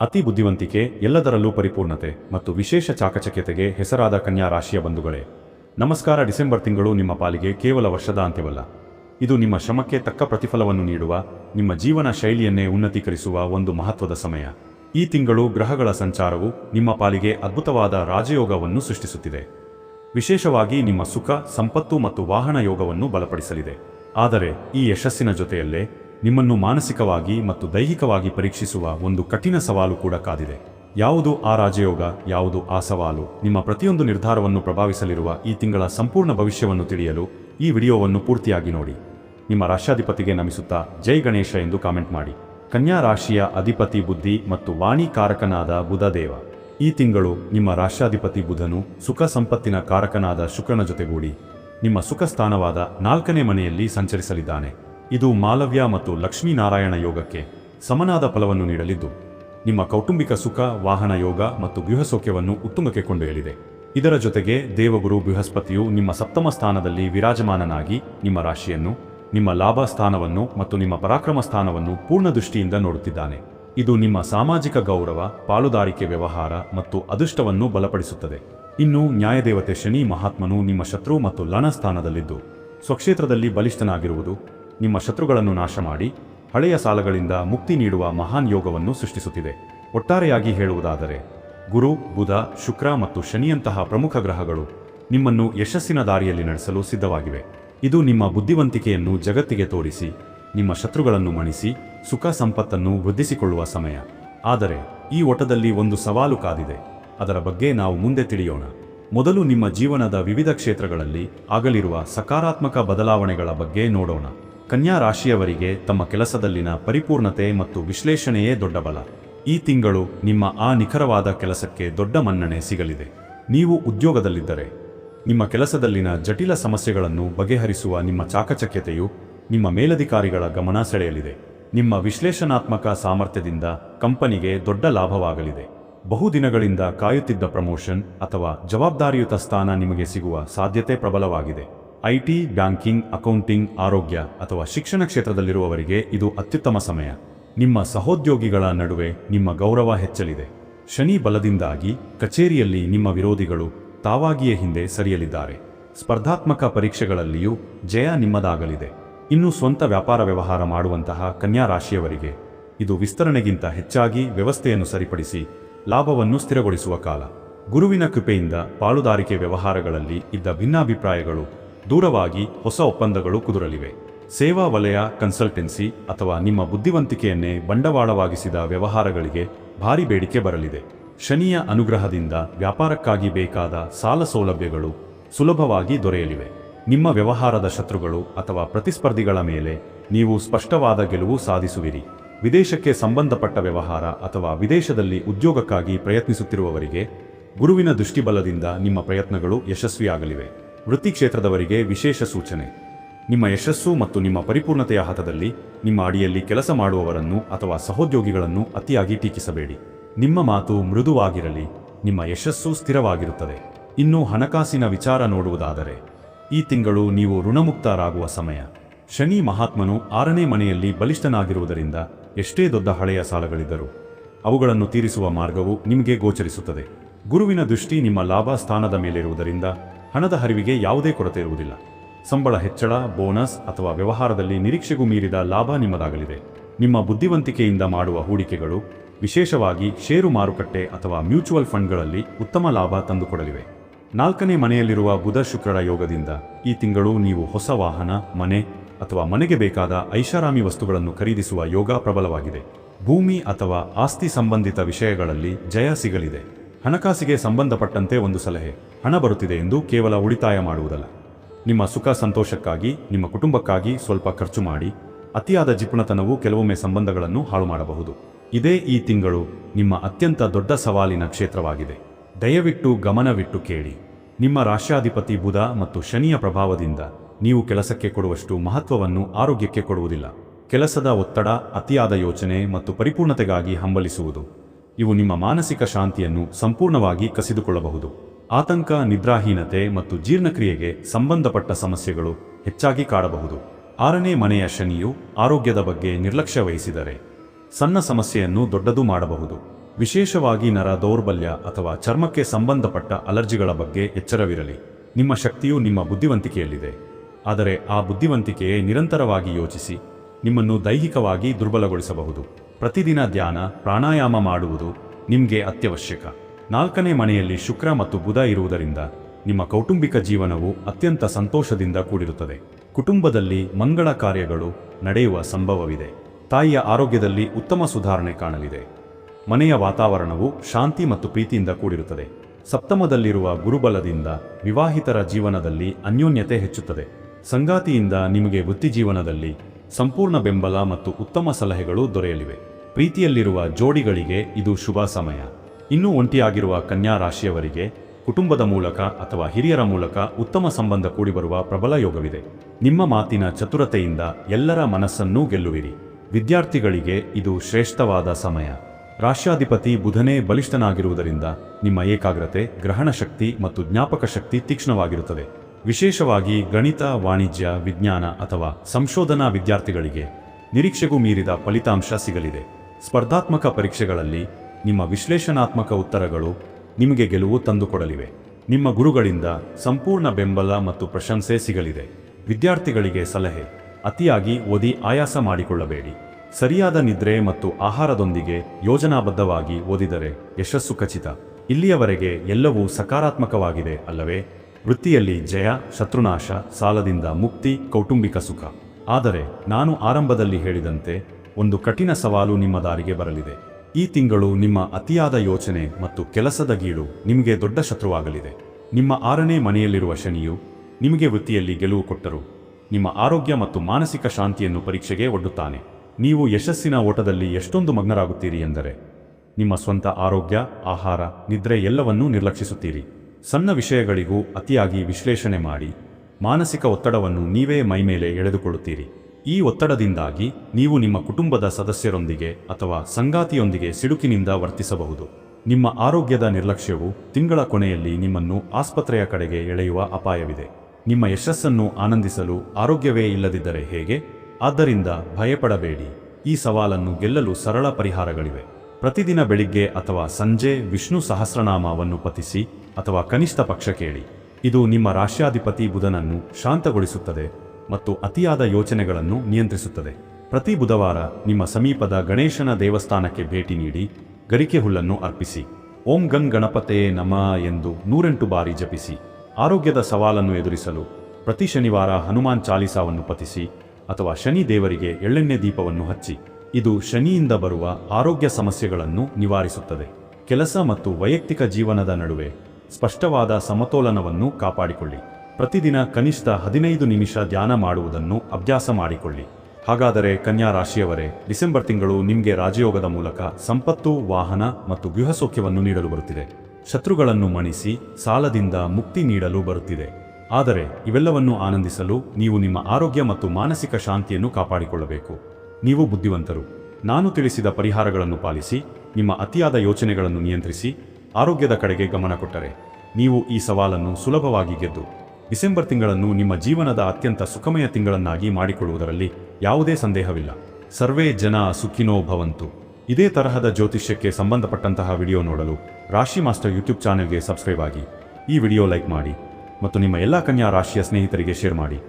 ಅತಿ ಬುದ್ಧಿವಂತಿಕೆ ಎಲ್ಲದರಲ್ಲೂ ಪರಿಪೂರ್ಣತೆ ಮತ್ತು ವಿಶೇಷ ಚಾಕಚಕ್ಯತೆಗೆ ಹೆಸರಾದ ಕನ್ಯಾ ರಾಶಿಯ ಬಂಧುಗಳೇ. ನಮಸ್ಕಾರ ಡಿಸೆಂಬರ್ ತಿಂಗಳು ನಿಮ್ಮ ಪಾಲಿಗೆ ಕೇವಲ ವರ್ಷದ ಅಂತ್ಯವಲ್ಲ. ಇದು ನಿಮ್ಮ ಶ್ರಮಕ್ಕೆ ತಕ್ಕ ಪ್ರತಿಫಲವನ್ನು ನೀಡುವ, ನಿಮ್ಮ ಜೀವನ ಶೈಲಿಯನ್ನೇ ಉನ್ನತೀಕರಿಸುವ ಒಂದು ಮಹತ್ವದ ಸಮಯ. ಈ ತಿಂಗಳು ಗ್ರಹಗಳ ಸಂಚಾರವು ನಿಮ್ಮ ಪಾಲಿಗೆ ಅದ್ಭುತವಾದ ರಾಜಯೋಗವನ್ನು ಸೃಷ್ಟಿಸುತ್ತಿದೆ. ವಿಶೇಷವಾಗಿ ನಿಮ್ಮ ಸುಖ, ಸಂಪತ್ತು ಮತ್ತು ವಾಹನ ಯೋಗವನ್ನು ಬಲಪಡಿಸಲಿದೆ. ಆದರೆ ಈ ಯಶಸ್ಸಿನ ಜೊತೆಯಲ್ಲೇ ನಿಮ್ಮನ್ನು ಮಾನಸಿಕವಾಗಿ ಮತ್ತು ದೈಹಿಕವಾಗಿ ಪರೀಕ್ಷಿಸುವ ಒಂದು ಕಠಿಣ ಸವಾಲು ಕೂಡ ಕಾದಿದೆ. ಯಾವುದು ಆ ರಾಜಯೋಗ, ಯಾವುದು ಆ ಸವಾಲು? ನಿಮ್ಮ ಪ್ರತಿಯೊಂದು ನಿರ್ಧಾರವನ್ನು ಪ್ರಭಾವಿಸಲಿರುವ ಈ ತಿಂಗಳ ಸಂಪೂರ್ಣ ಭವಿಷ್ಯವನ್ನು ತಿಳಿಯಲು ಈ ವಿಡಿಯೋವನ್ನು ಪೂರ್ತಿಯಾಗಿ ನೋಡಿ. ನಿಮ್ಮ ರಾಷ್ಟ್ರಾಧಿಪತಿಗೆ ನಮಿಸುತ್ತಾ ಜೈ ಗಣೇಶ ಎಂದು ಕಾಮೆಂಟ್ ಮಾಡಿ. ಕನ್ಯಾ ರಾಶಿಯ ಅಧಿಪತಿ ಬುದ್ಧಿ ಮತ್ತು ವಾಣಿ ಕಾರಕನಾದ ಬುಧದೇವ ಈ ತಿಂಗಳು ನಿಮ್ಮ ರಾಷ್ಟ್ರಾಧಿಪತಿ ಬುಧನು ಸುಖ ಸಂಪತ್ತಿನ ಕಾರಕನಾದ ಶುಕ್ರನ ಜೊತೆಗೂಡಿ. ನಿಮ್ಮ ಸುಖ ಸ್ಥಾನವಾದ ನಾಲ್ಕನೇ ಮನೆಯಲ್ಲಿ ಸಂಚರಿಸಲಿದ್ದಾನೆ. ಇದು ಮಾಲವ್ಯ ಮತ್ತು ಲಕ್ಷ್ಮೀನಾರಾಯಣ ಯೋಗಕ್ಕೆ ಸಮನಾದ ಫಲವನ್ನು ನೀಡಲಿದ್ದು, ನಿಮ್ಮ ಕೌಟುಂಬಿಕ ಸುಖ, ವಾಹನ ಯೋಗ ಮತ್ತು ಗೃಹಸೌಖ್ಯವನ್ನು ಉತ್ತುಂಗಕ್ಕೆ ಕೊಂಡೊಯ್ಯಲಿದೆ. ಇದರ ಜೊತೆಗೆ ದೇವಗುರು ಬೃಹಸ್ಪತಿಯು ನಿಮ್ಮ ಸಪ್ತಮ ಸ್ಥಾನದಲ್ಲಿ ವಿರಾಜಮಾನನಾಗಿ ನಿಮ್ಮ ರಾಶಿಯನ್ನು, ನಿಮ್ಮ ಲಾಭ ಸ್ಥಾನವನ್ನು ಮತ್ತು ನಿಮ್ಮ ಪರಾಕ್ರಮ ಸ್ಥಾನವನ್ನು ಪೂರ್ಣ ದೃಷ್ಟಿಯಿಂದ ನೋಡುತ್ತಿದ್ದಾನೆ. ಇದು ನಿಮ್ಮ ಸಾಮಾಜಿಕ ಗೌರವ, ಪಾಲುದಾರಿಕೆ ವ್ಯವಹಾರ ಮತ್ತು ಅದೃಷ್ಟವನ್ನು ಬಲಪಡಿಸುತ್ತದೆ. ಇನ್ನು ನ್ಯಾಯದೇವತೆ ಶನಿ ಮಹಾತ್ಮನು ನಿಮ್ಮ ಶತ್ರು ಮತ್ತು ಲನ ಸ್ಥಾನದಲ್ಲಿದ್ದು, ಸ್ವಕ್ಷೇತ್ರದಲ್ಲಿ ಬಲಿಷ್ಠನಾಗಿರುವುದು ನಿಮ್ಮ ಶತ್ರುಗಳನ್ನು ನಾಶ ಮಾಡಿ ಹಳೆಯ ಸಾಲಗಳಿಂದ ಮುಕ್ತಿ ನೀಡುವ ಮಹಾನ್ ಯೋಗವನ್ನು ಸೃಷ್ಟಿಸುತ್ತಿದೆ. ಒಟ್ಟಾರೆಯಾಗಿ ಹೇಳುವುದಾದರೆ, ಗುರು, ಬುಧ, ಶುಕ್ರ ಮತ್ತು ಶನಿಯಂತಹ ಪ್ರಮುಖ ಗ್ರಹಗಳು ನಿಮ್ಮನ್ನು ಯಶಸ್ಸಿನ ದಾರಿಯಲ್ಲಿ ನಡೆಸಲು ಸಿದ್ಧವಾಗಿವೆ. ಇದು ನಿಮ್ಮ ಬುದ್ಧಿವಂತಿಕೆಯನ್ನು ಜಗತ್ತಿಗೆ ತೋರಿಸಿ, ನಿಮ್ಮ ಶತ್ರುಗಳನ್ನು ಮಣಿಸಿ, ಸುಖ ಸಂಪತ್ತನ್ನು ವೃದ್ಧಿಸಿಕೊಳ್ಳುವ ಸಮಯ. ಆದರೆ, ಈ ಓಟದಲ್ಲಿ ಒಂದು ಸವಾಲು ಕಾದಿದೆ. ಅದರ ಬಗ್ಗೆ ನಾವು ಮುಂದೆ ತಿಳಿಯೋಣ. ಮೊದಲು ನಿಮ್ಮ ಜೀವನದ ವಿವಿಧ ಕ್ಷೇತ್ರಗಳಲ್ಲಿ ಆಗಲಿರುವ ಸಕಾರಾತ್ಮಕ ಬದಲಾವಣೆಗಳ ಬಗ್ಗೆ ನೋಡೋಣ. ಕನ್ಯಾ ರಾಶಿಯವರಿಗೆ ತಮ್ಮ ಕೆಲಸದಲ್ಲಿನ ಪರಿಪೂರ್ಣತೆ ಮತ್ತು ವಿಶ್ಲೇಷಣೆಯೇ ದೊಡ್ಡ ಬಲ. ಈ ತಿಂಗಳು ನಿಮ್ಮ ಆ ನಿಖರವಾದ ಕೆಲಸಕ್ಕೆ ದೊಡ್ಡ ಮನ್ನಣೆ ಸಿಗಲಿದೆ. ನೀವು ಉದ್ಯೋಗದಲ್ಲಿದ್ದರೆ, ನಿಮ್ಮ ಕೆಲಸದಲ್ಲಿನ ಜಟಿಲ ಸಮಸ್ಯೆಗಳನ್ನು ಬಗೆಹರಿಸುವ ನಿಮ್ಮ ಚಾಕಚಕ್ಯತೆಯು ನಿಮ್ಮ ಮೇಲಧಿಕಾರಿಗಳ ಗಮನ ಸೆಳೆಯಲಿದೆ. ನಿಮ್ಮ ವಿಶ್ಲೇಷಣಾತ್ಮಕ ಸಾಮರ್ಥ್ಯದಿಂದ ಕಂಪನಿಗೆ ದೊಡ್ಡ ಲಾಭವಾಗಲಿದೆ. ಬಹುದಿನಗಳಿಂದ ಕಾಯುತ್ತಿದ್ದ ಪ್ರಮೋಷನ್ ಅಥವಾ ಜವಾಬ್ದಾರಿಯುತ ಸ್ಥಾನ ನಿಮಗೆ ಸಿಗುವ ಸಾಧ್ಯತೆ ಪ್ರಬಲವಾಗಿದೆ. ಐಟಿ, ಬ್ಯಾಂಕಿಂಗ್, ಅಕೌಂಟಿಂಗ್, ಆರೋಗ್ಯ ಅಥವಾ ಶಿಕ್ಷಣ ಕ್ಷೇತ್ರದಲ್ಲಿರುವವರಿಗೆ ಇದು ಅತ್ಯುತ್ತಮ ಸಮಯ. ನಿಮ್ಮ ಸಹೋದ್ಯೋಗಿಗಳ ನಡುವೆ ನಿಮ್ಮ ಗೌರವ ಹೆಚ್ಚಲಿದೆ. ಶನಿ ಬಲದಿಂದಾಗಿ ಕಚೇರಿಯಲ್ಲಿ ನಿಮ್ಮ ವಿರೋಧಿಗಳು ತಾವಾಗಿಯೇ ಹಿಂದೆ ಸರಿಯಲಿದ್ದಾರೆ. ಸ್ಪರ್ಧಾತ್ಮಕ ಪರೀಕ್ಷೆಗಳಲ್ಲಿಯೂ ಜಯ ನಿಮ್ಮದಾಗಲಿದೆ. ಇನ್ನು ಸ್ವಂತ ವ್ಯಾಪಾರ ವ್ಯವಹಾರ ಮಾಡುವಂತಹ ಕನ್ಯಾ ರಾಶಿಯವರಿಗೆ ಇದು ವಿಸ್ತರಣೆಗಿಂತ ಹೆಚ್ಚಾಗಿ ವ್ಯವಸ್ಥೆಯನ್ನು ಸರಿಪಡಿಸಿ ಲಾಭವನ್ನು ಸ್ಥಿರಗೊಳಿಸುವ ಕಾಲ. ಗುರುವಿನ ಕೃಪೆಯಿಂದ ಪಾಲುದಾರಿಕೆ ವ್ಯವಹಾರಗಳಲ್ಲಿ ಇದ್ದ ಭಿನ್ನಾಭಿಪ್ರಾಯಗಳು ದೂರವಾಗಿ ಹೊಸ ಒಪ್ಪಂದಗಳು ಕುದುರಲಿವೆ. ಸೇವಾ ವಲಯ ಕನ್ಸಲ್ಟೆನ್ಸಿ ಅಥವಾ ನಿಮ್ಮ ಬುದ್ಧಿವಂತಿಕೆಯನ್ನೇ ಬಂಡವಾಳವಾಗಿಸಿದ ವ್ಯವಹಾರಗಳಿಗೆ ಭಾರಿ ಬೇಡಿಕೆ ಬರಲಿದೆ. ಶನಿಯ ಅನುಗ್ರಹದಿಂದ ವ್ಯಾಪಾರಕ್ಕಾಗಿ ಬೇಕಾದ ಸಾಲ ಸೌಲಭ್ಯಗಳು ಸುಲಭವಾಗಿ ದೊರೆಯಲಿವೆ. ನಿಮ್ಮ ವ್ಯವಹಾರದ ಶತ್ರುಗಳು ಅಥವಾ ಪ್ರತಿಸ್ಪರ್ಧಿಗಳ ಮೇಲೆ ನೀವು ಸ್ಪಷ್ಟವಾದ ಗೆಲುವು ಸಾಧಿಸುವಿರಿ. ವಿದೇಶಕ್ಕೆ ಸಂಬಂಧಪಟ್ಟ ವ್ಯವಹಾರ ಅಥವಾ ವಿದೇಶದಲ್ಲಿ ಉದ್ಯೋಗಕ್ಕಾಗಿ ಪ್ರಯತ್ನಿಸುತ್ತಿರುವವರಿಗೆ ಗುರುವಿನ ದೃಷ್ಟಿಬಲದಿಂದ ನಿಮ್ಮ ಪ್ರಯತ್ನಗಳು ಯಶಸ್ವಿಯಾಗಲಿವೆ. ವೃತ್ತಿ ಕ್ಷೇತ್ರದವರಿಗೆ ವಿಶೇಷ ಸೂಚನೆ. ನಿಮ್ಮ ಯಶಸ್ಸು ಮತ್ತು ನಿಮ್ಮ ಪರಿಪೂರ್ಣತೆಯ ಹಂತದಲ್ಲಿ ನಿಮ್ಮ ಅಡಿಯಲ್ಲಿ ಕೆಲಸ ಮಾಡುವವರನ್ನು ಅಥವಾ ಸಹೋದ್ಯೋಗಿಗಳನ್ನು ಅತಿಯಾಗಿ ಟೀಕಿಸಬೇಡಿ. ನಿಮ್ಮ ಮಾತು ಮೃದುವಾಗಿರಲಿ, ನಿಮ್ಮ ಯಶಸ್ಸು ಸ್ಥಿರವಾಗಿರುತ್ತದೆ. ಇನ್ನು ಹಣಕಾಸಿನ ವಿಚಾರ ನೋಡುವುದಾದರೆ, ಈ ತಿಂಗಳು ನೀವು ಋಣಮುಕ್ತರಾಗುವ ಸಮಯ. ಶನಿ ಮಹಾತ್ಮನು ಆರನೇ ಮನೆಯಲ್ಲಿ ಬಲಿಷ್ಠನಾಗಿರುವುದರಿಂದ ಎಷ್ಟೇ ದೊಡ್ಡ ಹಳೆಯ ಸಾಲಗಳಿದ್ದರೂ ಅವುಗಳನ್ನು ತೀರಿಸುವ ಮಾರ್ಗವು ನಿಮಗೆ ಗೋಚರಿಸುತ್ತದೆ. ಗುರುವಿನ ದೃಷ್ಟಿ ನಿಮ್ಮ ಲಾಭ ಸ್ಥಾನದ ಮೇಲಿರುವುದರಿಂದ ಹಣದ ಹರಿವಿಗೆ ಯಾವುದೇ ಕೊರತೆ ಇರುವುದಿಲ್ಲ. ಸಂಬಳ ಹೆಚ್ಚಳ, ಬೋನಸ್ ಅಥವಾ ವ್ಯವಹಾರದಲ್ಲಿ ನಿರೀಕ್ಷೆಗೂ ಮೀರಿದ ಲಾಭ ನಿಮ್ಮದಾಗಲಿದೆ. ನಿಮ್ಮ ಬುದ್ಧಿವಂತಿಕೆಯಿಂದ ಮಾಡುವ ಹೂಡಿಕೆಗಳು ವಿಶೇಷವಾಗಿ ಷೇರು ಮಾರುಕಟ್ಟೆ ಅಥವಾ ಮ್ಯೂಚುವಲ್ ಫಂಡ್ಗಳಲ್ಲಿ ಉತ್ತಮ ಲಾಭ ತಂದುಕೊಡಲಿವೆ. ನಾಲ್ಕನೇ ಮನೆಯಲ್ಲಿರುವ ಬುಧ ಶುಕ್ರರ ಯೋಗದಿಂದ ಈ ತಿಂಗಳು ನೀವು ಹೊಸ ವಾಹನ, ಮನೆ ಅಥವಾ ಮನೆಗೆ ಬೇಕಾದ ಐಷಾರಾಮಿ ವಸ್ತುಗಳನ್ನು ಖರೀದಿಸುವ ಯೋಗ ಪ್ರಬಲವಾಗಿದೆ. ಭೂಮಿ ಅಥವಾ ಆಸ್ತಿ ಸಂಬಂಧಿತ ವಿಷಯಗಳಲ್ಲಿ ಜಯ ಸಿಗಲಿದೆ. ಹಣಕಾಸಿಗೆ ಸಂಬಂಧಪಟ್ಟಂತೆ ಒಂದು ಸಲಹೆ. ಹಣ ಬರುತ್ತಿದೆ ಎಂದು ಕೇವಲ ಉಳಿತಾಯ ಮಾಡುವುದಲ್ಲ. ನಿಮ್ಮ ಸುಖ ಸಂತೋಷಕ್ಕಾಗಿ, ನಿಮ್ಮ ಕುಟುಂಬಕ್ಕಾಗಿ ಸ್ವಲ್ಪ ಖರ್ಚು ಮಾಡಿ, ಅತಿಯಾದ ಜಿಪುಣತನವು ಕೆಲವೊಮ್ಮೆ ಸಂಬಂಧಗಳನ್ನು ಹಾಳು ಮಾಡಬಹುದು. ಇದೇ ಈ ತಿಂಗಳು ನಿಮ್ಮ ಅತ್ಯಂತ ದೊಡ್ಡ ಸವಾಲಿನ ಕ್ಷೇತ್ರವಾಗಿದೆ. ದಯವಿಟ್ಟು ಗಮನವಿಟ್ಟು ಕೇಳಿ. ನಿಮ್ಮ ರಾಷ್ಟ್ರಾಧಿಪತಿ ಬುಧ ಮತ್ತು ಶನಿಯ ಪ್ರಭಾವದಿಂದ ನೀವು ಕೆಲಸಕ್ಕೆ ಕೊಡುವಷ್ಟು ಮಹತ್ವವನ್ನು ಆರೋಗ್ಯಕ್ಕೆ ಕೊಡುವುದಿಲ್ಲ. ಕೆಲಸದ ಒತ್ತಡ, ಅತಿಯಾದ ಯೋಚನೆ ಮತ್ತು ಪರಿಪೂರ್ಣತೆಗಾಗಿ ಹಂಬಲಿಸುವುದು. ಇವು ನಿಮ್ಮ ಮಾನಸಿಕ ಶಾಂತಿಯನ್ನು ಸಂಪೂರ್ಣವಾಗಿ ಕಸಿದುಕೊಳ್ಳಬಹುದು. ಆತಂಕ, ನಿದ್ರಾಹೀನತೆ ಮತ್ತು ಜೀರ್ಣಕ್ರಿಯೆಗೆ ಸಂಬಂಧಪಟ್ಟ ಸಮಸ್ಯೆಗಳು ಹೆಚ್ಚಾಗಿ ಕಾಡಬಹುದು. ಆರನೇ ಮನೆಯ ಶನಿಯು ಆರೋಗ್ಯದ ಬಗ್ಗೆ ನಿರ್ಲಕ್ಷ್ಯ ವಹಿಸಿದರೆ ಸಣ್ಣ ಸಮಸ್ಯೆಯನ್ನು ದೊಡ್ಡದು ಮಾಡಬಹುದು. ವಿಶೇಷವಾಗಿ ನರ ದೌರ್ಬಲ್ಯ ಅಥವಾ ಚರ್ಮಕ್ಕೆ ಸಂಬಂಧಪಟ್ಟ ಅಲರ್ಜಿಗಳ ಬಗ್ಗೆ ಎಚ್ಚರವಿರಲಿ. ನಿಮ್ಮ ಶಕ್ತಿಯು ನಿಮ್ಮ ಬುದ್ಧಿವಂತಿಕೆಯಲ್ಲಿದೆ. ಆದರೆ ಆ ಬುದ್ಧಿವಂತಿಕೆಯೇ ನಿರಂತರವಾಗಿ ಯೋಚಿಸಿ ನಿಮ್ಮನ್ನು ದೈಹಿಕವಾಗಿ ದುರ್ಬಲಗೊಳಿಸಬಹುದು. ಪ್ರತಿದಿನ ಧ್ಯಾನ, ಪ್ರಾಣಾಯಾಮ ಮಾಡುವುದು ನಿಮಗೆ ಅತ್ಯವಶ್ಯಕ. ನಾಲ್ಕನೇ ಮನೆಯಲ್ಲಿ ಶುಕ್ರ ಮತ್ತು ಬುಧ ಇರುವುದರಿಂದ ನಿಮ್ಮ ಕೌಟುಂಬಿಕ ಜೀವನವು ಅತ್ಯಂತ ಸಂತೋಷದಿಂದ ಕೂಡಿರುತ್ತದೆ. ಕುಟುಂಬದಲ್ಲಿ ಮಂಗಳ ಕಾರ್ಯಗಳು ನಡೆಯುವ ಸಂಭವವಿದೆ. ತಾಯಿಯ ಆರೋಗ್ಯದಲ್ಲಿ ಉತ್ತಮ ಸುಧಾರಣೆ ಕಾಣಲಿದೆ. ಮನೆಯ ವಾತಾವರಣವು ಶಾಂತಿ ಮತ್ತು ಪ್ರೀತಿಯಿಂದ ಕೂಡಿರುತ್ತದೆ. ಸಪ್ತಮದಲ್ಲಿರುವ ಗುರುಬಲದಿಂದ ವಿವಾಹಿತರ ಜೀವನದಲ್ಲಿ ಅನ್ಯೋನ್ಯತೆ ಹೆಚ್ಚುತ್ತದೆ. ಸಂಗಾತಿಯಿಂದ ನಿಮಗೆ ವೃತ್ತಿಜೀವನದಲ್ಲಿ ಸಂಪೂರ್ಣ ಬೆಂಬಲ ಮತ್ತು ಉತ್ತಮ ಸಲಹೆಗಳು ದೊರೆಯಲಿವೆ. ಪ್ರೀತಿಯಲ್ಲಿರುವ ಜೋಡಿಗಳಿಗೆ ಇದು ಶುಭ ಸಮಯ. ಇನ್ನೂ ಒಂಟಿಯಾಗಿರುವ ಕನ್ಯಾ ರಾಶಿಯವರಿಗೆ ಕುಟುಂಬದ ಮೂಲಕ ಅಥವಾ ಹಿರಿಯರ ಮೂಲಕ ಉತ್ತಮ ಸಂಬಂಧ ಕೂಡಿಬರುವ ಪ್ರಬಲ ಯೋಗವಿದೆ. ನಿಮ್ಮ ಮಾತಿನ ಚತುರತೆಯಿಂದ ಎಲ್ಲರ ಮನಸ್ಸನ್ನೂ ಗೆಲ್ಲುವಿರಿ. ವಿದ್ಯಾರ್ಥಿಗಳಿಗೆ ಇದು ಶ್ರೇಷ್ಠವಾದ ಸಮಯ. ರಾಷ್ಟ್ರಾಧಿಪತಿ ಬುಧನೇ ಬಲಿಷ್ಠನಾಗಿರುವುದರಿಂದ ನಿಮ್ಮ ಏಕಾಗ್ರತೆ, ಗ್ರಹಣ ಶಕ್ತಿ ಮತ್ತು ಜ್ಞಾಪಕ ಶಕ್ತಿ ತೀಕ್ಷ್ಣವಾಗಿರುತ್ತದೆ. ವಿಶೇಷವಾಗಿ ಗಣಿತ, ವಾಣಿಜ್ಯ, ವಿಜ್ಞಾನ ಅಥವಾ ಸಂಶೋಧನಾ ವಿದ್ಯಾರ್ಥಿಗಳಿಗೆ ನಿರೀಕ್ಷೆಗೂ ಮೀರಿದ ಫಲಿತಾಂಶ ಸಿಗಲಿದೆ. ಸ್ಪರ್ಧಾತ್ಮಕ ಪರೀಕ್ಷೆಗಳಲ್ಲಿ ನಿಮ್ಮ ವಿಶ್ಲೇಷಣಾತ್ಮಕ ಉತ್ತರಗಳು ನಿಮಗೆ ಗೆಲುವು ತಂದುಕೊಡಲಿವೆ. ನಿಮ್ಮ ಗುರುಗಳಿಂದ ಸಂಪೂರ್ಣ ಬೆಂಬಲ ಮತ್ತು ಪ್ರಶಂಸೆ ಸಿಗಲಿದೆ. ವಿದ್ಯಾರ್ಥಿಗಳಿಗೆ ಸಲಹೆ. ಅತಿಯಾಗಿ ಓದಿ ಆಯಾಸ ಮಾಡಿಕೊಳ್ಳಬೇಡಿ. ಸರಿಯಾದ ನಿದ್ರೆ ಮತ್ತು ಆಹಾರದೊಂದಿಗೆ ಯೋಜನಾಬದ್ಧವಾಗಿ ಓದಿದರೆ ಯಶಸ್ಸು ಖಚಿತ. ಇಲ್ಲಿಯವರೆಗೆ ಎಲ್ಲವೂ ಸಕಾರಾತ್ಮಕವಾಗಿದೆ ಅಲ್ಲವೇ? ವೃತ್ತಿಯಲ್ಲಿ ಜಯ, ಶತ್ರುನಾಶ, ಸಾಲದಿಂದ ಮುಕ್ತಿ, ಕೌಟುಂಬಿಕ ಸುಖ. ಆದರೆ ನಾನು ಆರಂಭದಲ್ಲಿ ಹೇಳಿದಂತೆ ಒಂದು ಕಠಿಣ ಸವಾಲು ನಿಮ್ಮ ದಾರಿಗೆ ಬರಲಿದೆ. ಈ ತಿಂಗಳು ನಿಮ್ಮ ಅತಿಯಾದ ಯೋಚನೆ ಮತ್ತು ಕೆಲಸದ ಗೀಳು ನಿಮಗೆ ದೊಡ್ಡ ಶತ್ರುವಾಗಲಿದೆ. ನಿಮ್ಮ ಆರನೇ ಮನೆಯಲ್ಲಿರುವ ಶನಿಯು ನಿಮಗೆ ವೃತ್ತಿಯಲ್ಲಿ ಗೆಲುವು ಕೊಟ್ಟರು. ನಿಮ್ಮ ಆರೋಗ್ಯ ಮತ್ತು ಮಾನಸಿಕ ಶಾಂತಿಯನ್ನು ಪರೀಕ್ಷೆಗೆ ಒಡ್ಡುತ್ತಾನೆ. ನೀವು ಯಶಸ್ಸಿನ ಓಟದಲ್ಲಿ ಎಷ್ಟೊಂದು ಮಗ್ನರಾಗುತ್ತೀರಿ ಎಂದರೆ, ನಿಮ್ಮ ಸ್ವಂತ ಆರೋಗ್ಯ, ಆಹಾರ, ನಿದ್ರೆ ಎಲ್ಲವನ್ನೂ ನಿರ್ಲಕ್ಷಿಸುತ್ತೀರಿ. ಸಣ್ಣ ವಿಷಯಗಳಿಗೂ ಅತಿಯಾಗಿ ವಿಶ್ಲೇಷಣೆ ಮಾಡಿ ಮಾನಸಿಕ ಒತ್ತಡವನ್ನು ನೀವೇ ಮೈಮೇಲೆ ಎಳೆದುಕೊಳ್ಳುತ್ತೀರಿ. ಈ ಒತ್ತಡದಿಂದಾಗಿ ನೀವು ನಿಮ್ಮ ಕುಟುಂಬದ ಸದಸ್ಯರೊಂದಿಗೆ ಅಥವಾ ಸಂಗಾತಿಯೊಂದಿಗೆ ಸಿಡುಕಿನಿಂದ ವರ್ತಿಸಬಹುದು. ನಿಮ್ಮ ಆರೋಗ್ಯದ ನಿರ್ಲಕ್ಷ್ಯವು ತಿಂಗಳ ಕೊನೆಯಲ್ಲಿ ನಿಮ್ಮನ್ನು ಆಸ್ಪತ್ರೆಯ ಕಡೆಗೆ ಎಳೆಯುವ ಅಪಾಯವಿದೆ. ನಿಮ್ಮ ಯಶಸ್ಸನ್ನು ಆನಂದಿಸಲು ಆರೋಗ್ಯವೇ ಇಲ್ಲದಿದ್ದರೆ ಹೇಗೆ? ಆದ್ದರಿಂದ ಭಯಪಡಬೇಡಿ. ಈ ಸವಾಲನ್ನು ಗೆಲ್ಲಲು ಸರಳ ಪರಿಹಾರಗಳಿವೆ. ಪ್ರತಿದಿನ ಬೆಳಿಗ್ಗೆ ಅಥವಾ ಸಂಜೆ ವಿಷ್ಣು ಸಹಸ್ರನಾಮವನ್ನು ಪತಿಸಿ ಅಥವಾ ಕನಿಷ್ಠ ಪಕ್ಷ ಕೇಳಿ. ಇದು ನಿಮ್ಮ ರಾಶ್ಯಾಧಿಪತಿ ಬುಧನನ್ನು ಶಾಂತಗೊಳಿಸುತ್ತದೆ. ಮತ್ತು ಅತಿಯಾದ ಯೋಚನೆಗಳನ್ನು ನಿಯಂತ್ರಿಸುತ್ತದೆ. ಪ್ರತಿ ಬುಧವಾರ ನಿಮ್ಮ ಸಮೀಪದ ಗಣೇಶನ ದೇವಸ್ಥಾನಕ್ಕೆ ಭೇಟಿ ನೀಡಿ ಗರಿಕೆ ಹುಲ್ಲನ್ನು ಅರ್ಪಿಸಿ. ಓಂ ಗಂಗ್ ಗಣಪತೆಯೇ ನಮ ಎಂದು ನೂರೆಂಟು ಬಾರಿ ಜಪಿಸಿ. ಆರೋಗ್ಯದ ಸವಾಲನ್ನು ಎದುರಿಸಲು ಪ್ರತಿ ಶನಿವಾರ ಹನುಮಾನ್ ಚಾಲಿಸಾವನ್ನು ಪತಿಸಿ ಅಥವಾ ಶನಿ ದೇವರಿಗೆ ಎಳ್ಳೆಣ್ಣೆ ದೀಪವನ್ನು ಹಚ್ಚಿ. ಇದು ಶನಿಯಿಂದ ಬರುವ ಆರೋಗ್ಯ ಸಮಸ್ಯೆಗಳನ್ನು ನಿವಾರಿಸುತ್ತದೆ. ಕೆಲಸ ಮತ್ತು ವೈಯಕ್ತಿಕ ಜೀವನದ ನಡುವೆ ಸ್ಪಷ್ಟವಾದ ಸಮತೋಲನವನ್ನು ಕಾಪಾಡಿಕೊಳ್ಳಿ. ಪ್ರತಿದಿನ ಕನಿಷ್ಠ ಹದಿನೈದು ನಿಮಿಷ ಧ್ಯಾನ ಮಾಡುವುದನ್ನು ಅಭ್ಯಾಸ ಮಾಡಿಕೊಳ್ಳಿ. ಹಾಗಾದರೆ ಕನ್ಯಾ ರಾಶಿಯವರೇ, ಡಿಸೆಂಬರ್ ತಿಂಗಳು ನಿಮಗೆ ರಾಜಯೋಗದ ಮೂಲಕ ಸಂಪತ್ತು, ವಾಹನ ಮತ್ತು ಗೃಹ ಸೌಖ್ಯವನ್ನು ನೀಡಲು ಬರುತ್ತಿದೆ. ಶತ್ರುಗಳನ್ನು ಮಣಿಸಿ ಸಾಲದಿಂದ ಮುಕ್ತಿ ನೀಡಲು ಬರುತ್ತಿದೆ. ಆದರೆ ಇವೆಲ್ಲವನ್ನು ಆನಂದಿಸಲು ನೀವು ನಿಮ್ಮ ಆರೋಗ್ಯ ಮತ್ತು ಮಾನಸಿಕ ಶಾಂತಿಯನ್ನು ಕಾಪಾಡಿಕೊಳ್ಳಬೇಕು. ನೀವು ಬುದ್ಧಿವಂತರು. ನಾನು ತಿಳಿಸಿದ ಪರಿಹಾರಗಳನ್ನು ಪಾಲಿಸಿ, ನಿಮ್ಮ ಅತಿಯಾದ ಯೋಚನೆಗಳನ್ನು ನಿಯಂತ್ರಿಸಿ, ಆರೋಗ್ಯದ ಕಡೆಗೆ ಗಮನ ಕೊಟ್ಟರೆ, ನೀವು ಈ ಸವಾಲನ್ನು ಸುಲಭವಾಗಿ ಗೆದ್ದು ಡಿಸೆಂಬರ್ ತಿಂಗಳನ್ನು ನಿಮ್ಮ ಜೀವನದ ಅತ್ಯಂತ ಸುಖಮಯ ತಿಂಗಳನ್ನಾಗಿ ಮಾಡಿಕೊಳ್ಳುವುದರಲ್ಲಿ ಯಾವುದೇ ಸಂದೇಹವಿಲ್ಲ. ಸರ್ವೇ ಜನ ಸುಖಿನೋ ಭವಂತು. ಇದೇ ತರಹದ ಜ್ಯೋತಿಷ್ಯಕ್ಕೆ ಸಂಬಂಧಪಟ್ಟಂತಹ ವಿಡಿಯೋ ನೋಡಲು ರಾಶಿ ಮಾಸ್ಟರ್ ಯೂಟ್ಯೂಬ್ ಚಾನೆಲ್ಗೆ ಸಬ್ಸ್ಕ್ರೈಬ್ ಆಗಿ ಈ ವಿಡಿಯೋ ಲೈಕ್ ಮಾಡಿ ಮತ್ತು ನಿಮ್ಮ ಎಲ್ಲ ಕನ್ಯಾ ರಾಶಿಯ ಸ್ನೇಹಿತರಿಗೆ ಶೇರ್ ಮಾಡಿ.